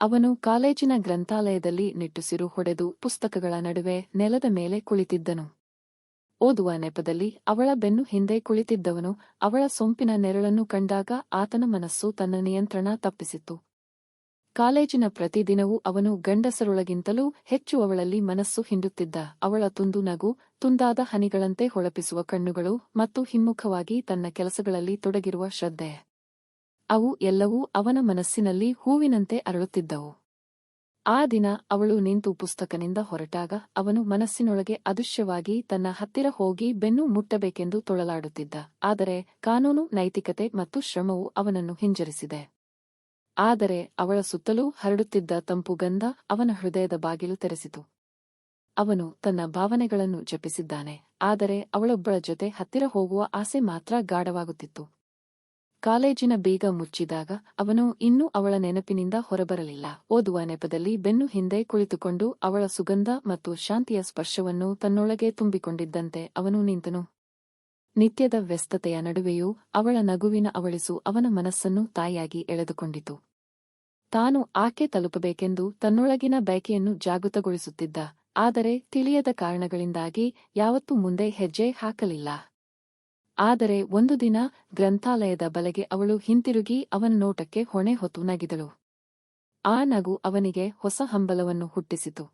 ಅವನು ಕಾಲೇಜಿನ ಗ್ರಂಥಾಲಯದಲ್ಲಿ ನಿಟ್ಟುಸಿರು ಹೊಡೆದು ಪುಸ್ತಕಗಳ ನಡುವೆ ನೆಲದ ಮೇಲೆ ಕುಳಿತಿದ್ದನು. ಓದುವ ನೆಪದಲ್ಲಿ ಅವಳ ಬೆನ್ನು ಹಿಂದೆ ಕುಳಿತಿದ್ದವನು ಅವಳ ಸೊಂಪಿನ ನೆರಳನ್ನು ಕಂಡಾಗ ಆತನ ಮನಸ್ಸು ತನ್ನ ನಿಯಂತ್ರಣ ತಪ್ಪಿಸಿತು ಕಾಲೇಜಿನ ಪ್ರತಿದಿನವೂ ಅವನು ಗಂಡಸರೊಳಗಿಂತಲೂ ಹೆಚ್ಚು ಅವಳಲ್ಲಿ ಮನಸ್ಸು ಹಿಂಡುತ್ತಿದ್ದ. ಅವಳ ತುಂದು ನಗು ತುಂದಾದ ಹನಿಗಳಂತೆ ಹೊಳಪಿಸುವ ಕಣ್ಣುಗಳು ಮತ್ತು ಹಿಮ್ಮುಖವಾಗಿ ತನ್ನ ಕೆಲಸಗಳಲ್ಲಿ ತೊಡಗಿರುವ ಶ್ರದ್ಧೆ. ಅವು ಎಲ್ಲವೂ ಅವನ ಮನಸ್ಸಿನಲ್ಲಿ ಹೂವಿನಂತೆ ಅರಳುತ್ತಿದ್ದವು. ಆ ದಿನ ಅವಳು ನಿಂತು ಪುಸ್ತಕನಿಂದ ಹೊರಟಾಗ ಅವನು ಮನಸ್ಸಿನೊಳಗೆ ಅದೃಶ್ಯವಾಗಿ ತನ್ನ ಹತ್ತಿರ ಹೋಗಿ ಬೆನ್ನು ಮುಟ್ಟಬೇಕೆಂದು ತೊಳಲಾಡುತ್ತಿದ್ದ. ಆದರೆ ಕಾನೂನು, ನೈತಿಕತೆ ಮತ್ತು ಶ್ರಮವು ಅವನನ್ನು ಹಿಂಜರಿಸಿದೆ. ಆದರೆ ಅವಳ ಸುತ್ತಲೂ ಹರಡುತ್ತಿದ್ದ ತಂಪು ಗಂಧ ಅವನ ಹೃದಯದ ಬಾಗಿಲು ತೆರೆಸಿತು. ಅವನು ತನ್ನ ಭಾವನೆಗಳನ್ನು ಜಪಿಸಿದ್ದಾನೆ, ಆದರೆ ಅವಳೊಬ್ಬಳ ಜೊತೆ ಹತ್ತಿರ ಹೋಗುವ ಆಸೆ ಮಾತ್ರ ಗಾಢವಾಗುತ್ತಿತ್ತು. ಕಾಲೇಜಿನ ಬೀಗ ಮುಚ್ಚಿದಾಗ ಅವನು ಇನ್ನೂ ಅವಳ ನೆನಪಿನಿಂದ ಹೊರಬರಲಿಲ್ಲ. ಓದುವ ನೆಪದಲ್ಲಿ ಬೆನ್ನು ಹಿಂದೆ ಕುಳಿತುಕೊಂಡು ಅವಳ ಸುಗಂಧ ಮತ್ತು ಶಾಂತಿಯ ಸ್ಪರ್ಶವನ್ನು ತನ್ನೊಳಗೆ ತುಂಬಿಕೊಂಡಿದ್ದಂತೆ ಅವನು ನಿಂತನು. ನಿತ್ಯದ ವ್ಯಸ್ತತೆಯ ನಡುವೆಯೂ ಅವಳ ನಗುವಿನ ಅವಳಿಸು ಅವನ ಮನಸ್ಸನ್ನು ತಾಯಿಯಾಗಿ ಎಳೆದುಕೊಂಡಿತು. ತಾನು ಆಕೆ ತಲುಪಬೇಕೆಂದು ತನ್ನೊಳಗಿನ ಬಯಕೆಯನ್ನು ಜಾಗೃತಗೊಳಿಸುತ್ತಿದ್ದ, ಆದರೆ ತಿಳಿಯದ ಕಾರಣಗಳಿಂದಾಗಿ ಯಾವತ್ತೂ ಮುಂದೆ ಹೆಜ್ಜೆ ಹಾಕಲಿಲ್ಲ. ಆದರೆ ಒಂದು ದಿನ ಗ್ರಂಥಾಲಯದ ಬಲೆಗೆ ಅವಳು ಹಿಂತಿರುಗಿ ಅವನ ನೋಟಕ್ಕೆ ಹೊಣೆ ಹೊತ್ತು ನಗಿದಳು. ಆ ನಗು ಅವನಿಗೆ ಹೊಸ ಹಂಬಲವನ್ನು ಹುಟ್ಟಿಸಿತು.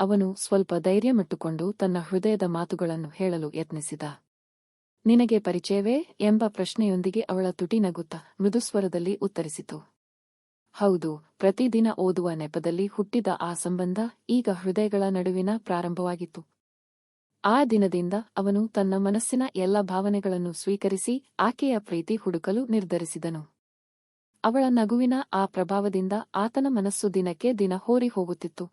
ಅವನು ಸ್ವಲ್ಪ ಧೈರ್ಯಮಿಟ್ಟುಕೊಂಡು ತನ್ನ ಹೃದಯದ ಮಾತುಗಳನ್ನು ಹೇಳಲು ಯತ್ನಿಸಿದ. ನಿನಗೆ ಪರಿಚಯವೇ ಎಂಬ ಪ್ರಶ್ನೆಯೊಂದಿಗೆ ಅವಳ ತುಟಿ ನಗುತ್ತ ಮೃದುಸ್ವರದಲ್ಲಿ ಉತ್ತರಿಸಿತು. ಹೌದು, ಪ್ರತಿದಿನ ಓದುವ ನೆಪದಲ್ಲಿ ಹುಟ್ಟಿದ ಆ ಸಂಬಂಧ ಈಗ ಹೃದಯಗಳ ನಡುವಿನ ಪ್ರಾರಂಭವಾಗಿತ್ತು. ಆ ದಿನದಿಂದ ಅವನು ತನ್ನ ಮನಸ್ಸಿನ ಎಲ್ಲ ಭಾವನೆಗಳನ್ನು ಸ್ವೀಕರಿಸಿ ಆಕೆಯ ಪ್ರೀತಿ ಹುಡುಕಲು ನಿರ್ಧರಿಸಿದನು. ಅವಳ ನಗುವಿನ ಆ ಪ್ರಭಾವದಿಂದ ಆತನ ಮನಸ್ಸು ದಿನಕ್ಕೆ ದಿನ ಹೋರಿ ಹೋಗುತ್ತಿತ್ತು.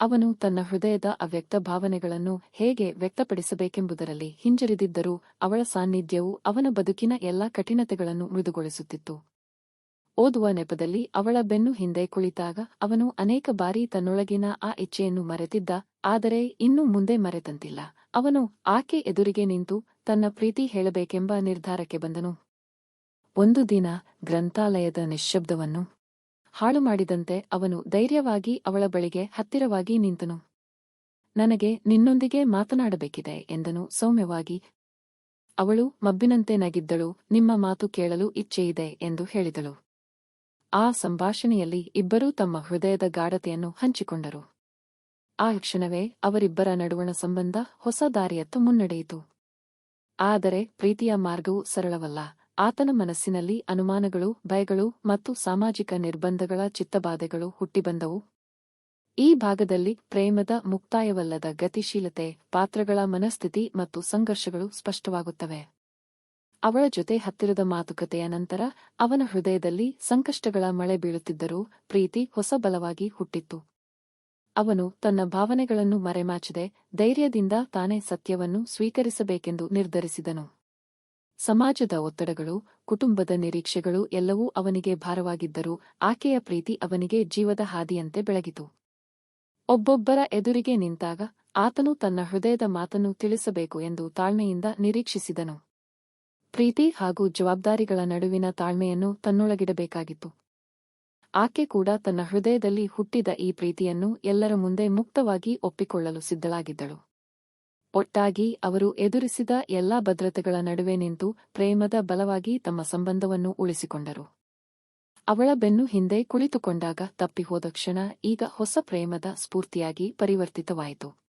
ಅವನು ತನ್ನ ಹೃದಯದ ಅವ್ಯಕ್ತ ಭಾವನೆಗಳನ್ನು ಹೇಗೆ ವ್ಯಕ್ತಪಡಿಸಬೇಕೆಂಬುದರಲ್ಲಿ ಹಿಂಜರಿದಿದ್ದರೂ ಅವಳ ಸಾನ್ನಿಧ್ಯವು ಅವನ ಬದುಕಿನ ಎಲ್ಲಾ ಕಠಿಣತೆಗಳನ್ನು ಮೃದುಗೊಳಿಸುತ್ತಿತ್ತು. ಓದುವ ನೆಪದಲ್ಲಿ ಅವಳ ಬೆನ್ನು ಹಿಂದೆ ಕುಳಿತಾಗ ಅವನು ಅನೇಕ ಬಾರಿ ತನ್ನೊಳಗಿನ ಆ ಇಚ್ಛೆಯನ್ನು ಮರೆತಿದ್ದ, ಆದರೆ ಇನ್ನು ಮುಂದೆ ಮರೆತಂತಿಲ್ಲ. ಅವನು ಆಕೆ ಎದುರಿಗೆ ನಿಂತು ತನ್ನ ಪ್ರೀತಿ ಹೇಳಬೇಕೆಂಬ ನಿರ್ಧಾರಕ್ಕೆ ಬಂದನು. ಒಂದು ದಿನ ಗ್ರಂಥಾಲಯದ ನಿಶ್ಶಬ್ದವನ್ನು ಹಾಳು ಮಾಡಿದಂತೆ ಅವನು ಧೈರ್ಯವಾಗಿ ಅವಳ ಬಳಿಗೆ ಹತ್ತಿರವಾಗಿ ನಿಂತನು. ನನಗೆ ನಿನ್ನೊಂದಿಗೆ ಮಾತನಾಡಬೇಕಿದೆ ಎಂದನು. ಸೌಮ್ಯವಾಗಿ, ಅವಳು ಮಬ್ಬಿನಂತೆ ನಗಿದ್ದಳು, ನಿಮ್ಮ ಮಾತು ಕೇಳಲು ಇಚ್ಛೆಯಿದೆ ಎಂದು ಹೇಳಿದಳು. ಆ ಸಂಭಾಷಣೆಯಲ್ಲಿ ಇಬ್ಬರೂ ತಮ್ಮ ಹೃದಯದ ಗಾಢತೆಯನ್ನು ಹಂಚಿಕೊಂಡರು. ಆ ಕ್ಷಣವೇ ಅವರಿಬ್ಬರ ನಡುವಣ ಸಂಬಂಧ ಹೊಸ ದಾರಿಯತ್ತ ಮುನ್ನಡೆಯಿತು. ಆದರೆ ಪ್ರೀತಿಯ ಮಾರ್ಗವು ಸರಳವಲ್ಲ. ಆತನ ಮನಸ್ಸಿನಲ್ಲಿ ಅನುಮಾನಗಳು, ಭಯಗಳು ಮತ್ತು ಸಾಮಾಜಿಕ ನಿರ್ಬಂಧಗಳ ಚಿತ್ತಬಾಧೆಗಳು ಹುಟ್ಟಿಬಂದವು. ಈ ಭಾಗದಲ್ಲಿ ಪ್ರೇಮದ ಮುಕ್ತಾಯವಲ್ಲದ ಗತಿಶೀಲತೆ, ಪಾತ್ರಗಳ ಮನಸ್ಥಿತಿ ಮತ್ತು ಸಂಘರ್ಷಗಳು ಸ್ಪಷ್ಟವಾಗುತ್ತವೆ. ಅವಳ ಜೊತೆ ಹತ್ತಿರದ ಮಾತುಕತೆಯ ನಂತರ ಅವನ ಹೃದಯದಲ್ಲಿ ಸಂಕಷ್ಟಗಳ ಮಳೆ ಬೀಳುತ್ತಿದ್ದರೂ ಪ್ರೀತಿ ಹೊಸ ಬಲವಾಗಿ ಹುಟ್ಟಿತ್ತು. ಅವನು ತನ್ನ ಭಾವನೆಗಳನ್ನು ಮರೆಮಾಚದೆ ಧೈರ್ಯದಿಂದ ತಾನೇ ಸತ್ಯವನ್ನು ಸ್ವೀಕರಿಸಬೇಕೆಂದು ನಿರ್ಧರಿಸಿದನು. ಸಮಾಜದ ಒತ್ತಡಗಳು, ಕುಟುಂಬದ ನಿರೀಕ್ಷೆಗಳು ಎಲ್ಲವೂ ಅವನಿಗೆ ಭಾರವಾಗಿದ್ದರೂ ಆಕೆಯ ಪ್ರೀತಿ ಅವನಿಗೆ ಜೀವದ ಹಾದಿಯಂತೆ ಬೆಳಗಿತು. ಒಬ್ಬೊಬ್ಬರ ಎದುರಿಗೆ ನಿಂತಾಗ ಆತನು ತನ್ನ ಹೃದಯದ ಮಾತನ್ನು ತಿಳಿಸಬೇಕು ಎಂದು ತಾಳ್ಮೆಯಿಂದ ನಿರೀಕ್ಷಿಸಿದನು. ಪ್ರೀತಿ ಹಾಗೂ ಜವಾಬ್ದಾರಿಗಳ ನಡುವಿನ ತಾಳ್ಮೆಯನ್ನು ತನ್ನೊಳಗಿಡಬೇಕಾಗಿತ್ತು. ಆಕೆ ಕೂಡ ತನ್ನ ಹೃದಯದಲ್ಲಿ ಹುಟ್ಟಿದ ಈ ಪ್ರೀತಿಯನ್ನು ಎಲ್ಲರ ಮುಂದೆ ಮುಕ್ತವಾಗಿ ಒಪ್ಪಿಕೊಳ್ಳಲು ಸಿದ್ಧಳಾಗಿದ್ದಳು. ಒಟ್ಟಾಗಿ ಅವರು ಎದುರಿಸಿದ ಎಲ್ಲಾ ಭದ್ರತೆಗಳ ನಡುವೆ ನಿಂತು ಪ್ರೇಮದ ಬಲವಾಗಿ ತಮ್ಮ ಸಂಬಂಧವನ್ನು ಉಳಿಸಿಕೊಂಡರು. ಅವಳ ಬೆನ್ನು ಹಿಂದೆ ಕುಳಿತುಕೊಂಡಾಗ ತಪ್ಪಿಹೋದ ಕ್ಷಣ ಈಗ ಹೊಸ ಪ್ರೇಮದ ಸ್ಫೂರ್ತಿಯಾಗಿ ಪರಿವರ್ತಿತವಾಯಿತು.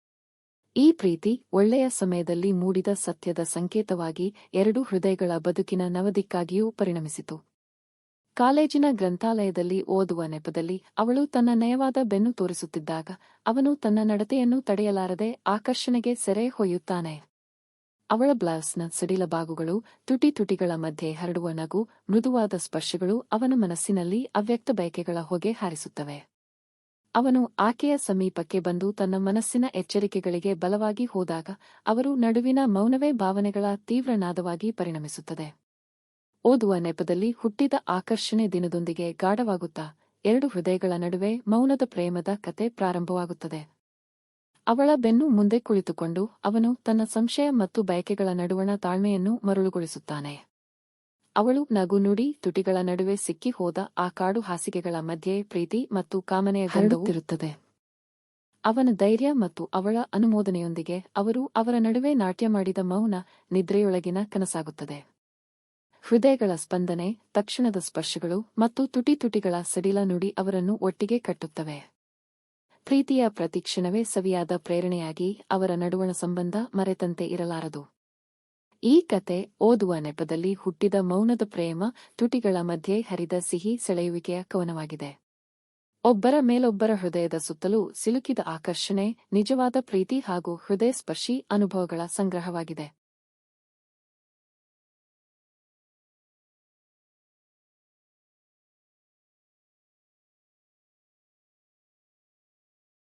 ಈ ಪ್ರೀತಿ ಒಳ್ಳೆಯ ಸಮಯದಲ್ಲಿ ಮೂಡಿದ ಸತ್ಯದ ಸಂಕೇತವಾಗಿ ಎರಡು ಹೃದಯಗಳ ಬದುಕಿನ ನವದಿಕ್ಕಾಗಿಯೂ ಪರಿಣಮಿಸಿತು. ಕಾಲೇಜಿನ ಗ್ರಂಥಾಲಯದಲ್ಲಿ ಓದುವ ನೆಪದಲ್ಲಿ ಅವಳು ತನ್ನ ನಯವಾದ ಬೆನ್ನು ತೋರಿಸುತ್ತಿದ್ದಾಗ ಅವನು ತನ್ನ ನಡತೆಯನ್ನು ತಡೆಯಲಾರದೆ ಆಕರ್ಷಣೆಗೆ ಸೆರೆ ಹೊಯ್ಯುತ್ತಾನೆ. ಅವಳ ಬ್ಲೌಸ್ನ ಸಡಿಲ ಬಾಗುಗಳು ತುಟಿ ತುಟಿಗಳ ಮಧ್ಯೆ ಹರಡುವ ನಗು ಮೃದುವಾದ ಸ್ಪರ್ಶಗಳು ಅವನ ಮನಸ್ಸಿನಲ್ಲಿ ಅವ್ಯಕ್ತ ಬಯಕೆಗಳ ಹೊಗೆ ಹಾರಿಸುತ್ತವೆ. ಅವನು ಆಕೆಯ ಸಮೀಪಕ್ಕೆ ಬಂದು ತನ್ನ ಮನಸ್ಸಿನ ಎಚ್ಚರಿಕೆಗಳಿಗೆ ಬಲವಾಗಿ ಹೋದಾಗ ಅವರು ನಡುವಿನ ಮೌನವೇ ಭಾವನೆಗಳ ತೀವ್ರನಾದವಾಗಿ ಪರಿಣಮಿಸುತ್ತದೆ. ಓದುವ ನೆಪದಲ್ಲಿ ಹುಟ್ಟಿದ ಆಕರ್ಷಣೆ ದಿನದೊಂದಿಗೆ ಗಾಢವಾಗುತ್ತಾ ಎರಡು ಹೃದಯಗಳ ನಡುವೆ ಮೌನದ ಪ್ರೇಮದ ಕತೆ ಪ್ರಾರಂಭವಾಗುತ್ತದೆ. ಅವಳ ಬೆನ್ನು ಮುಂದೆ ಕುಳಿತುಕೊಂಡು ಅವನು ತನ್ನ ಸಂಶಯ ಮತ್ತು ಬಯಕೆಗಳ ನಡುವಣ ತಾಳ್ಮೆಯನ್ನು ಮರುಳುಗೊಳಿಸುತ್ತಾನೆ. ಅವಳು ನಗು ನುಡಿ ತುಟಿಗಳ ನಡುವೆ ಸಿಕ್ಕಿ ಹೋದ ಆ ಕಾಡು ಹಾಸಿಗೆಗಳ ಮಧ್ಯೆ ಪ್ರೀತಿ ಮತ್ತು ಕಾಮನೆಯ ಗಂಧವಿರುತ್ತದೆ ಅವನ ಧೈರ್ಯ ಮತ್ತು ಅವಳ ಅನುಮೋದನೆಯೊಂದಿಗೆ ಅವರು ಅವರ ನಡುವೆ ನಾಟ್ಯ ಮಾಡಿದ ಮೌನ ನಿದ್ರೆಯೊಳಗಿನ ಕನಸಾಗುತ್ತದೆ. ಹೃದಯಗಳ ಸ್ಪಂದನೆ ತಕ್ಷಣದ ಸ್ಪರ್ಶಗಳು ಮತ್ತು ತುಟಿ ತುಟಿಗಳ ಸಡಿಲ ನುಡಿ ಅವರನ್ನು ಒಟ್ಟಿಗೆ ಕಟ್ಟುತ್ತವೆ. ಪ್ರೀತಿಯ ಪ್ರತಿಕ್ಷಣವೇ ಸವಿಯಾದ ಪ್ರೇರಣೆಯಾಗಿ ಅವರ ನಡುವಣ ಸಂಬಂಧ ಮರೆತಂತೆ ಇರಲಾರದು. ಈ ಕತೆ ಓದುವ ನೆಪದಲ್ಲಿ ಹುಟ್ಟಿದ ಮೌನದ ಪ್ರೇಮ ತುಟಿಗಳ ಮಧ್ಯೆ ಹರಿದ ಸಿಹಿ ಸೆಳೆಯುವಿಕೆಯ ಕವನವಾಗಿದೆ. ಒಬ್ಬರ ಮೇಲೊಬ್ಬರ ಹೃದಯದ ಸುತ್ತಲೂ ಸಿಲುಕಿದ ಆಕರ್ಷಣೆ, ನಿಜವಾದ ಪ್ರೀತಿ ಹಾಗೂ ಹೃದಯ ಸ್ಪರ್ಶಿ ಅನುಭವಗಳ ಸಂಗ್ರಹವಾಗಿದೆ.